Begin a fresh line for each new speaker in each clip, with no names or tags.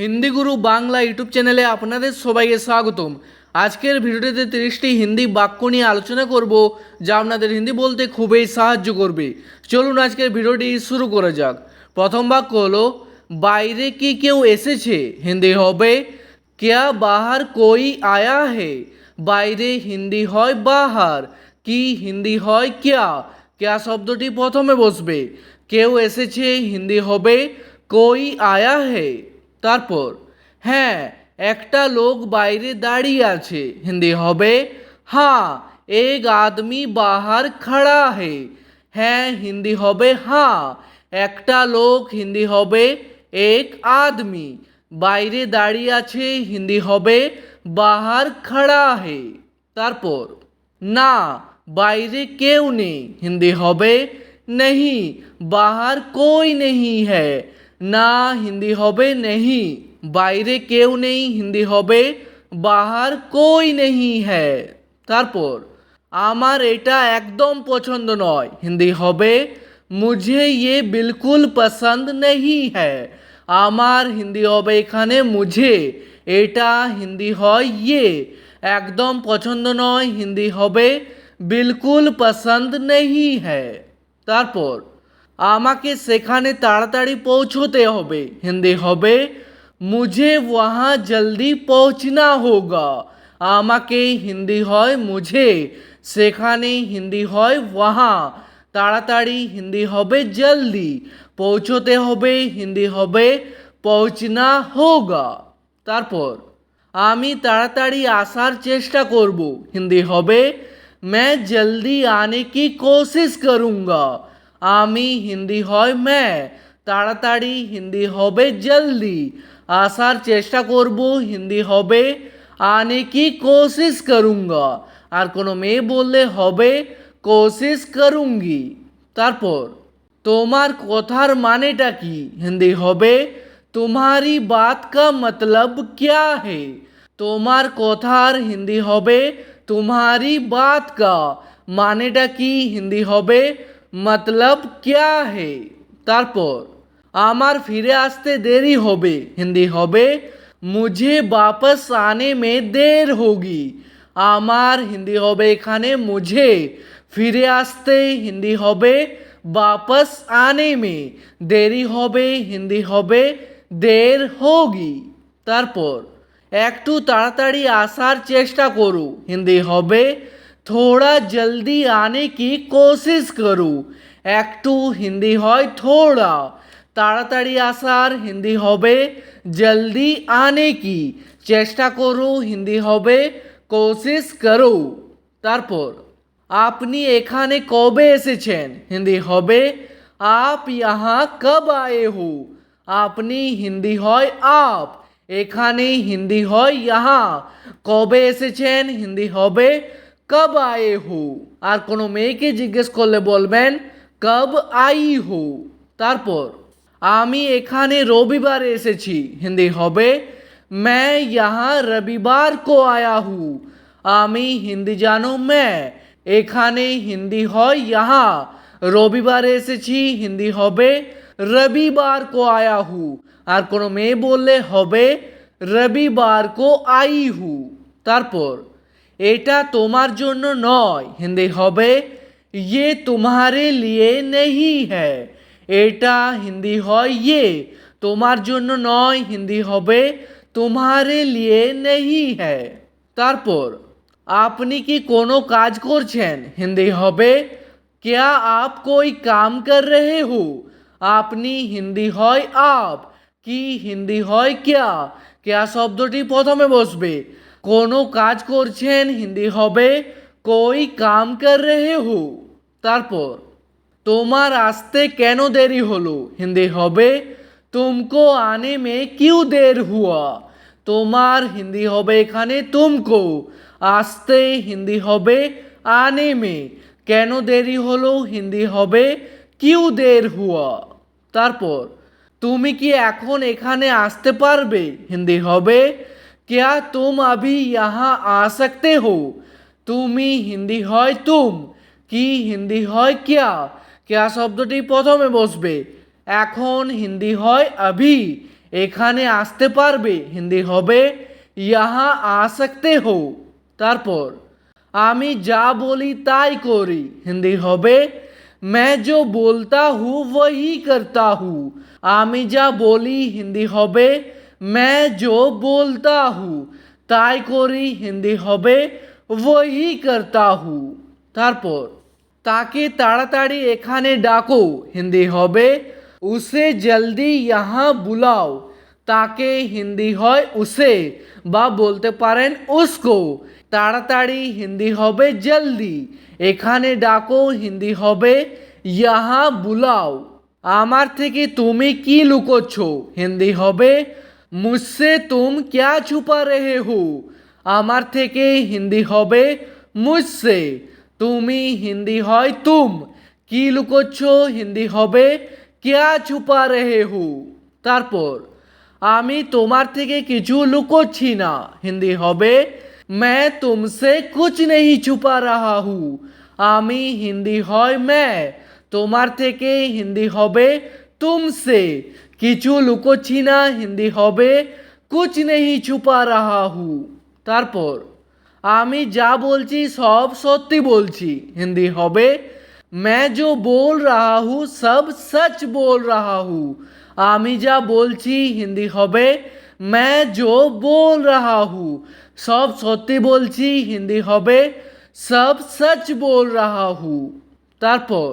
হিন্দি গুরু Bangla YouTube চ্যানেলে আপনাদের সবাইকে স্বাগতম। আজকের ভিডিওটিতে তিরিশটি হিন্দি বাক্য নিয়ে আলোচনা করব, যা আপনাদের হিন্দি বলতে খুবই সাহায্য করবে। চলুন আজকের ভিডিওটি শুরু করা যাক। প্রথম বাক্য হলো, বাইরে কি কেউ এসেছে? হিন্দি হবে, কেয়া বাহার কই আয়া হে? বাইরে হিন্দি হয়, বাহার। কি হিন্দি হয়, কেয়া? কেয়া শব্দটি প্রথমে বসবে। কেউ এসেছে? হিন্দি হবে, কই আয়া হে? তারপর হ্যাঁ একটা লোক বাইরে দাঁড়িয়ে আছে হিন্দি হবে হ্যাঁ এক আদমি বাহার খড়া হে হ্যাঁ হিন্দি হবে হ্যাঁ একটা লোক হিন্দি হবে এক আদমি বাইরে দাঁড়িয়ে আছে হিন্দি হবে বাহার খড়া হে তারপর না বাইরে কেউ নেই হিন্দি হবে नहीं बाहर कोई नहीं है না হিন্দি হবে নেহি বাইরে কেউ নেই হিন্দি হবে বাহার কই নেহি হ্যাঁ তারপর আমার এটা একদম পছন্দ নয় হিন্দি হবে মুঝে ইয়ে বিলকুল পছন্দ নেহি হ্যাঁ আমার হিন্দি হবে এখানে মুঝে এটা হিন্দি হয় ইয়ে একদম পছন্দ নয় হিন্দি হবে বিলকুল পছন্দ নেহি হ্যাঁ তারপর আমাকে সেখানে তাড়াতাড়ি পৌঁছতে হবে হিন্দি হবে মুঝে ওয়াহা জলদি পৌঁছনা হোগা আমাকে হিন্দি হয় মুঝে সেখানে হিন্দি হয় ওয়াহা তাড়াতাড়ি হিন্দি হবে জলদি পৌঁছতে হবে হিন্দি হবে পৌঁছনা হোগা তারপর আমি তাড়াতাড়ি আসার চেষ্টা করব হিন্দি হবে मैं जल्दी आने की कोशिश करूँगा আমি হিন্দি হয় मैं তাড়াতাড়ি হিন্দি হবে জলদি আসার চেষ্টা করব হিন্দি হবে আনে কি কোশিশ করুঙ্গা আর কোনো মেয়ে বললে হবে কোশিশ করুঙ্গি তারপর তোমার কথার মানেটা কি হিন্দি হবে তোমারি বাত কা মতলব ক্যা হে তোমার কথার হিন্দি হবে তোমারি বাত কা মানেটা কি হিন্দি হবে মতলব ক্যা হে তারপর, আমার ফিরে আসতে দেরি হবে। হিন্দি হবে, মুঝে বাপস আনে মে দের হোগি। আমার হিন্দি হবে এখানে, মুঝে ফিরে আসতে হিন্দি হবে, বাপস আনে মে দেরি হবে, হিন্দি হবে, দের হোগি। তারপর, একটু তাড়াতাড়ি আসার চেষ্টা করু। হিন্দি হবে থোড়া জলদি আনে কি কোশিশ করু একটু হিন্দি হয় থোড়া তাড়াতাড়ি আসার হিন্দি হবে জলদি আনে কি চেষ্টা করু হিন্দি হবে কোশিশ করু তারপর আপনি এখানে কবে এসেছেন হিন্দি হবে আপ ইহা কব আয়ে হো আপনি হিন্দি হয় আপ এখানে হিন্দি হয় ইহা কবে এসেছেন হিন্দি হবে কব আয়ে হো আর কোনো মেয়েকে জিজ্ঞেস করলে বলবেন কব আই হো তারপর আমি এখানে রবিবারে এসেছি হিন্দি হবে मैं यहाँ रविवार को आया हूँ আমি হিন্দি জানো मैं এখানে হিন্দি হয় ইহা রবিবারে এসেছি হিন্দি হবে রবিবার কো আয়া হু আর কোনো মেয়ে বললে হবে রবিবার কো আই হু তারপর এটা তোমার জন্য নয় হিন্দি হবে ইয়ে তোমারে লিয়ে নেহি হ্যায় এটা হিন্দি হয় ইয়ে তোমার জন্য নয় হিন্দি হবে তোমারে লিয়ে নেহি হ্যায় তারপর আপনি কি কোনো কাজ করছেন হিন্দি হবে क्या आप कोई काम कर रहे हो আপনি হিন্দি হয় আপ কি হিন্দি হয় ক্যা ক্যা শব্দটি প্রথমে বসবে কোনো কাজ করছেন, হিন্দি হবে, কই কাম কর রেহে হো। তারপর, তোমার আসতে কেন দেরি হলো? হিন্দি হবে, তুমকো আনে মে কিউ দের হুয়া? তোমার হিন্দি হবে এখানে তুমকো। আসতে হিন্দি হবে, আনে মে। কেন দেরি হলো? হিন্দি হবে, কিউ দের হুয়া? তারপর, তুমি কি এখন এখানে আসতে পারবে? হিন্দি হবে क्या तुम अभी यहाँ आ सकते हो তুমি হিন্দি হয় তুম কি হিন্দি হয় ক্যা ক্যা শব্দটি প্রথমে বসবে এখন হিন্দি হয় আভি এখানে আসতে পারবে হিন্দি হবে ইহা আ সকতে হো তারপর আমি যা বলি তাই করি হিন্দি হবে मैं जो बोलता हूँ वही करता हूँ আমি যা বলি হিন্দি হবে मैं जो बोलता हूँ তাই করি হিন্দি হবে वही करता हूँ তারপর তাকে তাড়াতাড়ি এখানে ডাকো হিন্দি হবে উসে জলদি ইহা বুলাও তাকে হিন্দি হয় উসে বা বলতে পারেন উসকো তাড়াতাড়ি হিন্দি হবে জলদি এখানে ডাকো হিন্দি হবে ইহা বুলাও আমার থেকে তুমি কি লুকোচ্ছ হিন্দি হবে মুঝসে তুম ক্যা ছুপা রেহে হো আমার থেকে হিন্দি হবে মুঝসে তুমি হিন্দি হয় তুম কি লুকোচ্ছ হিন্দি হবে ক্যা ছুপা রেহে হো তারপর আমি তোমার থেকে কিছু লুকোচ্ছি না হিন্দি হবে मैं तुमसे कुछ नहीं छुपा रहा हूँ আমি হিন্দি হয় मैं তোমার থেকে হিন্দি হবে তুমসে কিছু লুকোচ্ছি না হিন্দি হবে কুচ নেই ছুপা রাহা হু তারপর আমি যা বলছি সব সত্যি বলছি হিন্দি হবে मैं जो बोल रहा हूँ सब सच बोल रहा हूँ আমি যা বলছি হিন্দি হবে मैं जो बोल रहा हूँ সব সত্যি বলছি হিন্দি হবে সব সচ बोल रहा हूँ তারপর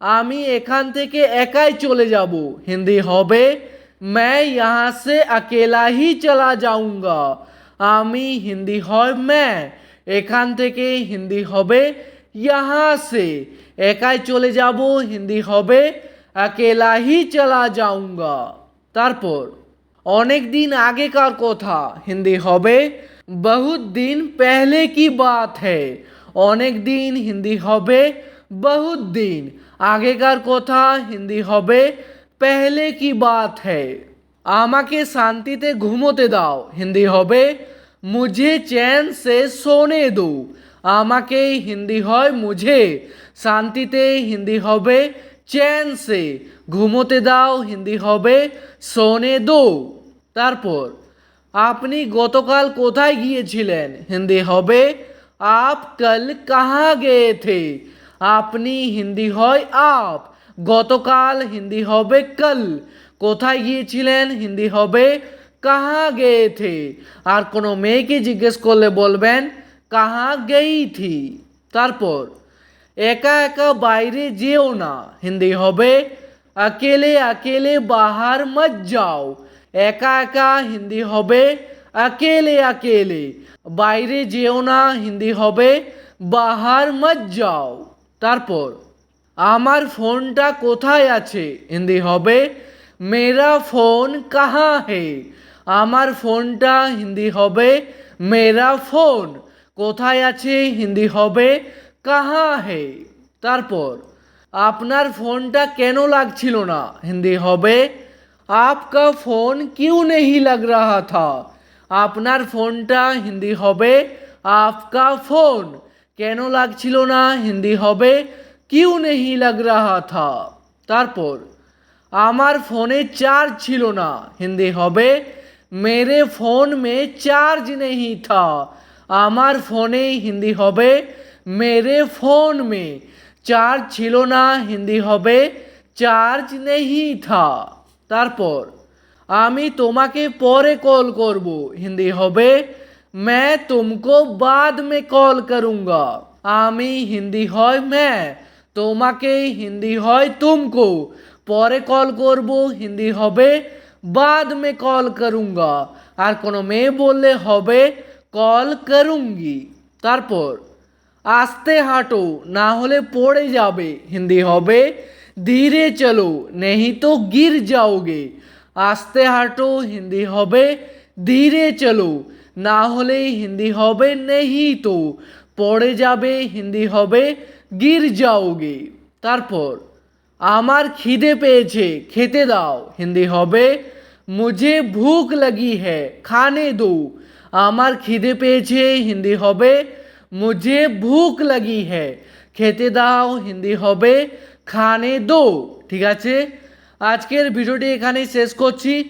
আমি এখান থেকে একাই চলে যাব হিন্দি হবে मैं यहाँ से अकेला ही चला जाऊंगा আমি হিন্দি হয় मैं এখান থেকে হিন্দি হবে यहाँ से একাই চলে যাব হিন্দি হবে अकेला ही चला जाऊंगा তারপর অনেক দিন আগেকার কথা হিন্দি হবে বহুত দিন पहले की बात है অনেক দিন হিন্দি হবে বহুত দিন আগেকার কথা হিন্দি হবে, পেহলে কি বাত হ্যায়? আমাকে শান্তিতে ঘুমোতে দাও, হিন্দি হবে। মুঝে চ্যান সে সোনে দো, আমাকে হিন্দি হয় মুঝে। শান্তিতে হিন্দি হবে, চ্যান সে, ঘুমোতে দাও, হিন্দি হবে, সোনে দো। তারপর, আপনি গতকাল কোথায় গিয়েছিলেন, হিন্দি হবে? আপ কাল কাহা গিয়ে থে? আপনি হিন্দি হয় আপ। গতকাল হিন্দি হবে কাল। কোথায় গিয়েছিলেন? হিন্দি হবে কাহা গেয়ে থে? আর কোনো মেয়েকে জিজ্ঞেস করলে বলবেন, কাহা গেই থি? তারপর, একা একা বাইরে যেও না। হিন্দি হবে, আকেলে আকেলে বাহার মত যাও। একা একা হিন্দি হবে, আকেলে আকেলে। বাইরে যেও না। হিন্দি হবে, বাহার মত যাও। তারপর, আমার ফোনটা কোথায় আছে? হিন্দি হবে, মেরা ফোন কাহা হে? আমার ফোনটা হিন্দি হবে, মেরা ফোন কোথায় আছে? হিন্দি হবে, কাহা হে? তারপর, আপনার ফোনটা কেন লাগছিল না? হিন্দি হবে, আপকা ফোন কিউ নেহি লাগ রাহা থা? আপনার ফোনটা হিন্দি হবে, আপকা ফোন কেন লাগছিল না? হিন্দি হবে। কিউ নেহি লাগ রাহা থা। তারপর, আমার ফোনে চার্জ ছিল না। হিন্দি হবে। মেরে ফোন মে চার্জ নেহি থা। আমার ফোনে হিন্দি হবে। মেরে ফোন মে চার্জ ছিল না। হিন্দি হবে। চার্জ নেহি থা। তারপর, আমি তোমাকে পরে কল করব। হিন্দি হবে। मैं तुमको बाद में कॉल करूँगा আমি হিন্দি হয় मैं তোমাকে হিন্দি হয় তুমকো পরে কল করব হিন্দি হবে बाद में कॉल करूँगा আর কোনো মেয়ে বললে হবে কল করুঙ্গি তারপর আস্তে হাঁটো না হলে পড়ে যাবে হিন্দি হবে ধীরে চলো নেহি তো গির যাওগে আস্তে হাঁটো হিন্দি হবে ধীরে চলো না হলে হিন্দি হবে নেহি তো, পড়ে যাবে হিন্দি হবে গির যাওগে তারপর, আমার খিদে পেয়েছে, খেতে দাও, হিন্দি হবে, মুঝে ভুক লাগি হ্যাঁ খানে দো। আমার খিদে পেয়েছে, হিন্দি হবে, মুঝে ভুক লাগি হ্যাঁ খেতে দাও, হিন্দি হবে, খানে দো। ঠিক আছে? আজকের ভিডিওটি এখানেই শেষ করছি।